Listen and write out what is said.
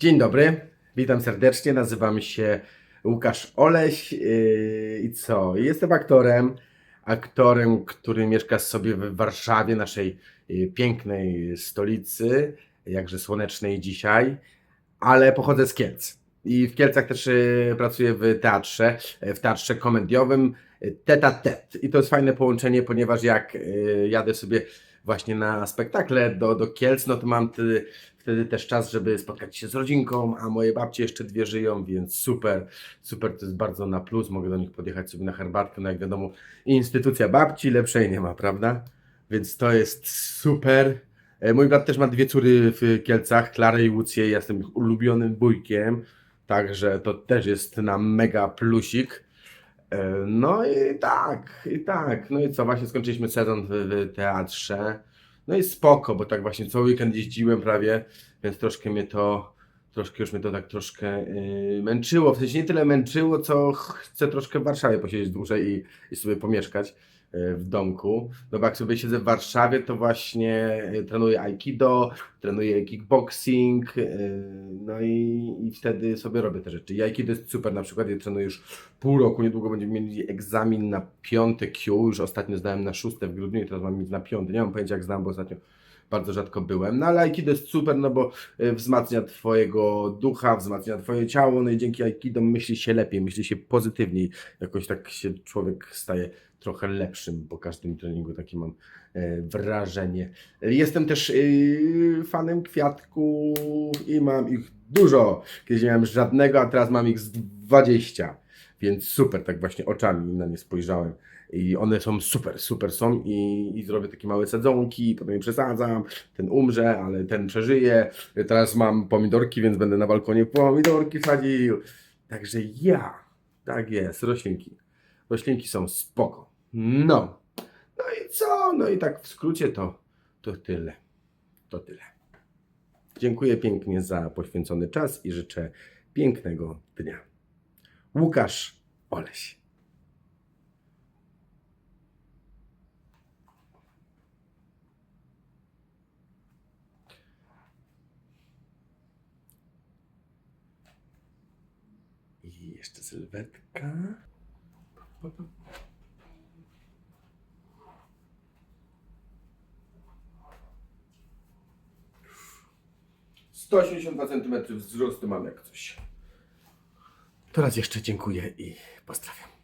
Dzień dobry, witam serdecznie. Nazywam się Łukasz Oleś yy, i co? Jestem aktorem, aktorem, który mieszka sobie w Warszawie, naszej yy, pięknej stolicy, jakże słonecznej dzisiaj, ale pochodzę z Kielc. I w Kielcach też yy, pracuję w teatrze, w teatrze komediowym, tete tet. I to jest fajne połączenie, ponieważ jak jadę sobie właśnie na spektakle do, do Kielc, no to mam wtedy, wtedy też czas, żeby spotkać się z rodzinką, a moje babcie jeszcze dwie żyją, więc super, super, to jest bardzo na plus, mogę do nich podjechać sobie na herbatkę, no jak wiadomo, instytucja babci lepszej nie ma, prawda? Więc to jest super. E, Mój brat też ma dwie córy w Kielcach, Klarę i Łucję, ja jestem ich ulubionym bójkiem, także to też jest na mega plusik. E, No i tak, i tak. No i co, właśnie skończyliśmy sezon w, w teatrze. No i spoko, bo tak właśnie co weekend jeździłem prawie, więc troszkę mnie to, troszkę już mnie to tak troszkę yy, męczyło. W sensie nie tyle męczyło, co chcę troszkę w Warszawie posiedzieć dłużej i, i sobie pomieszkać w domku. No bo jak sobie siedzę w Warszawie, to właśnie yy, trenuję aikido, trenuję kickboxing, yy, no i, i wtedy sobie robię te rzeczy. I aikido jest super, na przykład ja trenuję już pół roku, niedługo będziemy mieli egzamin na piąte Q, już ostatnio zdałem na szóste w grudniu i teraz mam mieć na piąte. Nie mam pojęcia jak znam, bo ostatnio bardzo rzadko byłem. No ale Aikido jest super, no bo y, wzmacnia Twojego ducha, wzmacnia Twoje ciało, no i dzięki Aikido myśli się lepiej, myśli się pozytywniej. Jakoś tak się człowiek staje trochę lepszym po każdym treningu, takie mam e, wrażenie. Jestem też y, fanem kwiatków i mam ich dużo. Kiedyś nie miałem żadnego, a teraz mam ich z 20. Więc super, tak właśnie oczami na nie spojrzałem. I one są super, super są i, i zrobię takie małe sadzonki, potem je przesadzam, ten umrze, ale ten przeżyje. Teraz mam pomidorki, więc będę na balkonie pomidorki sadził. Także ja, tak jest, roślinki. Roślinki są spoko. No. No i co? No i tak w skrócie to, to tyle. To tyle. Dziękuję pięknie za poświęcony czas i życzę pięknego dnia. Łukasz Oleś. I jeszcze sylwetka. 182 cm wzrostu mam jak coś. To raz jeszcze dziękuję i pozdrawiam.